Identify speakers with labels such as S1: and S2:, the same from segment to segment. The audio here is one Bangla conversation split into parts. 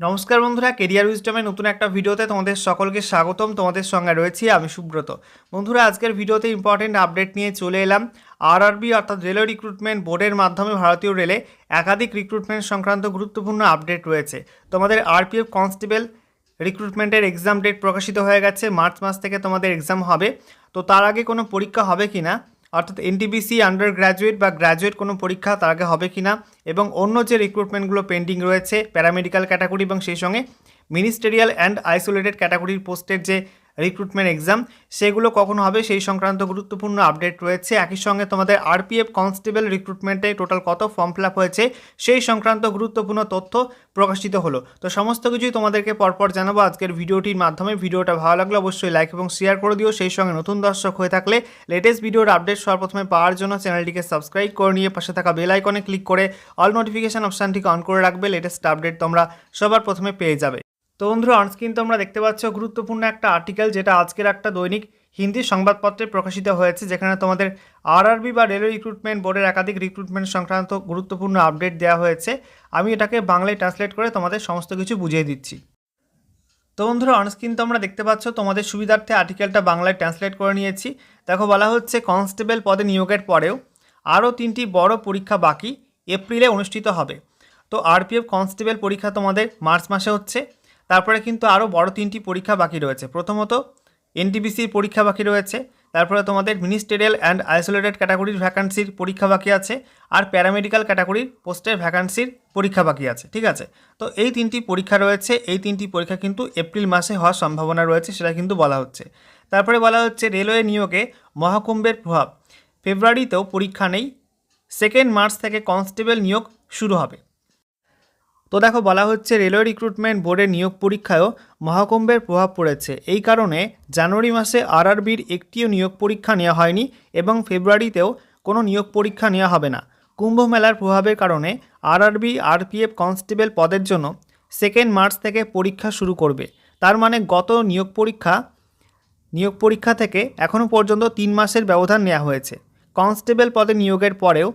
S1: নমস্কার বন্ধুরা কেরিয়ার উইজডমে নতুন একটা ভিডিওতে তোমাদের সকলকে স্বাগতম। তোমাদের সঙ্গে রয়েছি আমি সুব্রত। বন্ধুরা, আজকের ভিডিওতে ইম্পর্টেন্ট আপডেট নিয়ে চলে এলাম। আরআরবি অর্থাৎ রেলওয়ে রিক্রুটমেন্ট বোর্ডের মাধ্যমে ভারতীয় রেলে একাধিক রিক্রুটমেন্ট সংক্রান্ত গুরুত্বপূর্ণ আপডেট রয়েছে। তোমাদের আরপিএফ কনস্টেবল রিক্রুটমেন্টের এক্সাম ডেট প্রকাশিত হয়ে গেছে। মার্চ মাস থেকে তোমাদের এক্সাম হবে। তো তার আগে কোনো পরীক্ষা হবে কি না অর্থাৎ এনটিবিসি আন্ডার গ্র্যাজুয়েট বা গ্র্যাজুয়েট কোনো পরীক্ষা তার আগে হবে কি না এবং অন্য যে রিক্রুটমেন্টগুলো পেন্ডিং রয়েছে প্যারামেডিক্যাল ক্যাটাগরি এবং সেই সঙ্গে মিনিস্টেরিয়াল অ্যান্ড আইসোলেটেড ক্যাটাগরির পোস্টের যে রিক্রুটমেন্ট এক্সাম সেগুলো কখন হবে, সেই সংক্রান্ত গুরুত্বপূর্ণ আপডেট রয়েছে। একই সঙ্গে তোমাদের আরপিএফ কনস্টেবল রিক্রুটমেন্টে টোটাল কত ফর্ম ফিল হয়েছে, সেই সংক্রান্ত গুরুত্বপূর্ণ তথ্য প্রকাশিত হলো। তো সমস্ত কিছুই তোমাদেরকে পরপর জানাব আজকের ভিডিওটির মাধ্যমে। ভিডিওটা ভালো লাগলে অবশ্যই লাইক এবং শেয়ার করে দিও। সেই সঙ্গে নতুন দর্শক হয়ে থাকলে লেটেস্ট ভিডিওর আপডেট সর্বপ্রথমে পাওয়ার জন্য চ্যানেলটিকে সাবস্ক্রাইব করে নিয়ে পাশে থাকা বেল আইকনে ক্লিক করে অল নোটিফিকেশন অপশানটিকে অন করে রাখবে। লেটেস্ট আপডেট তোমরা সবার প্রথমে পেয়ে যাবে। তো বন্ধুরা অনস্ক্রিন তোমরা দেখতে পাচ্ছ গুরুত্বপূর্ণ একটা আর্টিকেল যেটা আজকের একটা দৈনিক হিন্দি সংবাদপত্রে প্রকাশিত হয়েছে, যেখানে তোমাদের আরআরবি বা রেলওয়ে রিক্রুটমেন্ট বোর্ডের একাধিক রিক্রুটমেন্ট সংক্রান্ত গুরুত্বপূর্ণ আপডেট দেওয়া হয়েছে। আমি এটাকে বাংলায় ট্রান্সলেট করে তোমাদের সমস্ত কিছু বুঝিয়ে দিচ্ছি। তো বন্ধুরা অনস্ক্রিন তোমরা দেখতে পাচ্ছ তোমাদের সুবিধার্থে আর্টিকেলটা বাংলায় ট্রান্সলেট করে নিয়েছি। দেখো, বলা হচ্ছে কনস্টেবল পদে নিয়োগের পরেও আরও তিনটি বড় পরীক্ষা বাকি এপ্রিলে অনুষ্ঠিত হবে। তো আরপিএফ কনস্টেবল পরীক্ষা তোমাদের মার্চ মাসে হচ্ছে। তারপরে কিন্তু আরও বড় তিনটি পরীক্ষা বাকি রয়েছে। প্রথমত এনটিপিসির পরীক্ষা বাকি রয়েছে। তারপরে তোমাদের মিনিস্টেরিয়াল অ্যান্ড আইসোলেটেড ক্যাটাগরির ভ্যাকান্সির পরীক্ষা বাকি আছে আর প্যারামেডিক্যাল ক্যাটাগরির পোস্টের ভ্যাকান্সির পরীক্ষা বাকি আছে, ঠিক আছে? তো এই তিনটি পরীক্ষা রয়েছে, এই তিনটি পরীক্ষা কিন্তু এপ্রিল মাসে হওয়ার সম্ভাবনা রয়েছে সেটা কিন্তু বলা হচ্ছে। তারপরে বলা হচ্ছে রেলওয়ে নিয়োগে মহাকুম্ভের প্রভাব। ফেব্রুয়ারিতেও পরীক্ষা নেই সেকেন্ড মার্চ থেকে কনস্টেবল নিয়োগ শুরু হবে। তো দেখো বলা হচ্ছে রেলওয়ে রিক্রুটমেন্ট বোর্ডের নিয়োগ পরীক্ষায়ও মহাকুম্ভের প্রভাব পড়েছে। এই কারণে জানুয়ারি মাসে আরআরবির একটিও নিয়োগ পরীক্ষা নেওয়া হয়নি এবং ফেব্রুয়ারিতেও কোনো নিয়োগ পরীক্ষা নেওয়া হবে না। কুম্ভ মেলার প্রভাবের কারণে আরআরবি আরপিএফ কনস্টেবল পদের জন্য সেকেন্ড মার্চ থেকে পরীক্ষা শুরু করবে। তার মানে গত নিয়োগ পরীক্ষা নিয়োগ পরীক্ষা থেকে এখনও পর্যন্ত তিন মাসের ব্যবধান নেওয়া হয়েছে। কনস্টেবল পদে নিয়োগের পরেও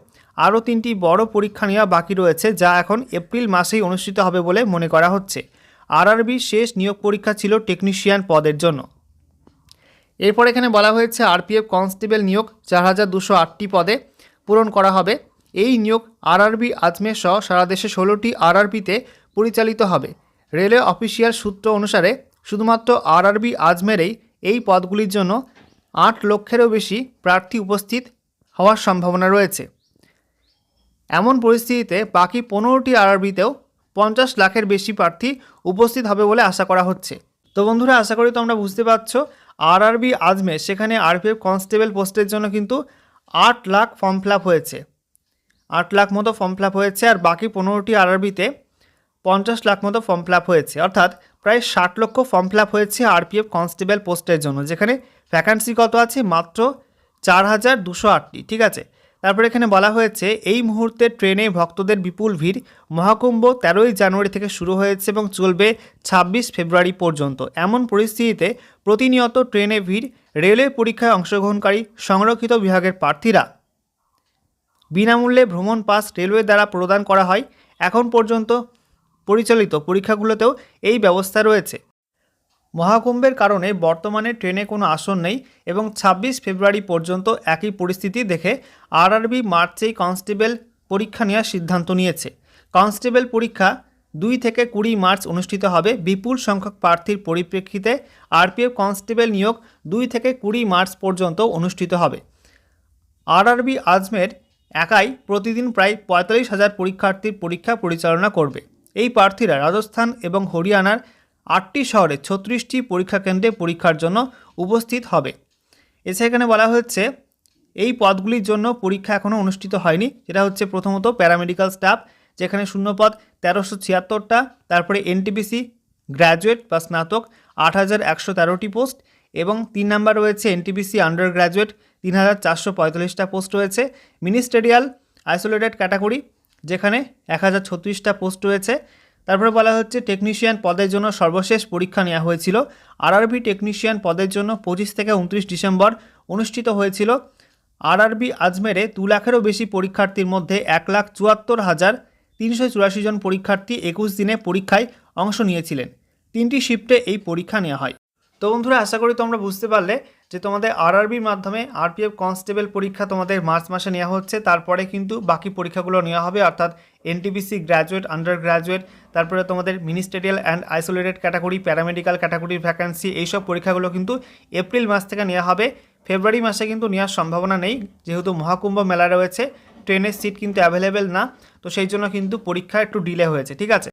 S1: আরও তিনটি বড় পরীক্ষা নেওয়া বাকি রয়েছে যা এখন এপ্রিল মাসেই অনুষ্ঠিত হবে বলে মনে করা হচ্ছে। আরআরবির শেষ নিয়োগ পরীক্ষা ছিল টেকনিশিয়ান পদের জন্য। এরপর এখানে বলা হয়েছে আরপিএফ কনস্টেবল নিয়োগ চার হাজার দুশো আটটি পদে পূরণ করা হবে। এই নিয়োগ আরআরবি, আজমের সহ সারা দেশে ষোলোটি আরআরবিতে পরিচালিত হবে। রেলওয়ে অফিসিয়াল সূত্র অনুসারে শুধুমাত্র আরআরবি, আজমেরেই এই পদগুলির জন্য আট লক্ষেরও বেশি প্রার্থী উপস্থিত হওয়ার সম্ভাবনা রয়েছে। এমন পরিস্থিতিতে বাকি পনেরোটি আরআরবিতেও পঞ্চাশ লাখের বেশি প্রার্থী উপস্থিত হবে বলে আশা করা হচ্ছে। তো বন্ধুরা, আশা করি তোমরা বুঝতে পারছ, আরআরবি আজমে সেখানে আরপিএফ কনস্টেবল পোস্টের জন্য কিন্তু আট লাখ ফর্ম ফিল হয়েছে। আট লাখ মতো ফর্ম ফিল হয়েছে আর বাকি পনেরোটি আরআরবিতে পঞ্চাশ লাখ মতো ফর্ম ফিল হয়েছে। অর্থাৎ প্রায় ষাট লক্ষ ফর্ম ফিল হয়েছে আরপিএফ কনস্টেবল পোস্টের জন্য, যেখানে ভ্যাকান্সি কত আছে? মাত্র চার হাজার দুশো আটটি, ঠিক আছে? তারপর এখানে বলা হয়েছে, এই মুহূর্তে ট্রেনে ভক্তদের বিপুল ভিড়। মহাকুম্ভ তেরোই জানুয়ারি থেকে শুরু হয়েছে এবং চলবে ছাব্বিশ ফেব্রুয়ারি পর্যন্ত। এমন পরিস্থিতিতে প্রতিনিয়ত ট্রেনে ভিড় রেলওয়ে পরীক্ষায় অংশগ্রহণকারী, সংরক্ষিত বিভাগের প্রার্থীরা। বিনামূল্যে ভ্রমণ পাস রেলওয়ে দ্বারা প্রদান করা হয়। এখন পর্যন্ত পরিচালিত পরীক্ষাগুলোতেও এই ব্যবস্থা রয়েছে। মহাকুম্ভের কারণে বর্তমানে ট্রেনে কোনো আসন নেই এবং ছাব্বিশ ফেব্রুয়ারি পর্যন্ত একই পরিস্থিতি দেখে আরআরবি মার্চেই কনস্টেবল পরীক্ষা নেওয়ার সিদ্ধান্ত নিয়েছে। কনস্টেবল পরীক্ষা দুই থেকে কুড়ি মার্চ অনুষ্ঠিত হবে। বিপুল সংখ্যক প্রার্থীর পরিপ্রেক্ষিতে আরপিএফ কনস্টেবল নিয়োগ দুই থেকে কুড়ি মার্চ পর্যন্ত অনুষ্ঠিত হবে। আরআরবি আজমের একাই প্রতিদিন প্রায় পঁয়তাল্লিশ হাজার পরীক্ষার্থীর পরীক্ষা পরিচালনা করবে। এই প্রার্থীরা রাজস্থান এবং হরিয়ানার আটটি শহরে ছত্রিশটি পরীক্ষা কেন্দ্রে পরীক্ষার জন্য উপস্থিত হবে। এছাড়া এখানে বলা হচ্ছে এই পদগুলির জন্য পরীক্ষা এখনও অনুষ্ঠিত হয়নি। যেটা হচ্ছে প্রথমত প্যারামেডিক্যাল স্টাফ, যেখানে শূন্যপদ তেরোশো ছিয়াত্তরটা, তারপরে এনটিপিসি গ্র্যাজুয়েট বা স্নাতক আট হাজার একশো তেরোটি পোস্ট, এবং তিন নাম্বার রয়েছে এনটিপিসি আন্ডার গ্র্যাজুয়েট তিন হাজার চারশো পঁয়তাল্লিশটা পোস্ট রয়েছে। মিনিস্টেরিয়াল আইসোলেটেড ক্যাটাগরি, যেখানে এক হাজার ছত্রিশটা পোস্ট রয়েছে। তারপরে বলা হচ্ছে টেকনিশিয়ান পদের জন্য সর্বশেষ পরীক্ষা নেওয়া হয়েছিল। আরআরবি টেকনিশিয়ান পদের জন্য পঁচিশ থেকে উনত্রিশ ডিসেম্বর অনুষ্ঠিত হয়েছিল। আরআরবি আজমেরে দু লাখেরও বেশি পরীক্ষার্থীর মধ্যে এক লাখ চুয়াত্তর হাজার তিনশো চুরাশি জন পরীক্ষার্থী একুশ দিনে পরীক্ষায় অংশ নিয়েছিলেন। তিনটি শিফটে এই পরীক্ষা নেওয়া হয়। তো বন্ধুরা, আশা করি তোমরা বুঝতে পারলে যে তোমাদের আরআরবির মাধ্যমে আরপিএফ কনস্টেবল পরীক্ষা তোমাদের মার্চ মাসে নেওয়া হচ্ছে, তারপরে কিন্তু বাকি পরীক্ষাগুলো নেওয়া হবে, অর্থাৎ এনটিপিসি গ্র্যাজুয়েট আন্ডার গ্র্যাজুয়েট তারপরে তোমাদের ministerial and isolated category paramedical ক্যাটাগরির ভ্যাকান্সি এইসব পরীক্ষাগুলো কিন্তু এপ্রিল মাস থেকে নেওয়া হবে। ফেব্রুয়ারি মাসে কিন্তু নেওয়ার সম্ভাবনা নেই, যেহেতু মহাকুম্ভ মেলা রয়েছে ট্রেনের সিট কিন্তু অ্যাভেলেবেল না, তো সেই জন্য কিন্তু পরীক্ষা একটু ডিলে হয়েছে, ঠিক আছে?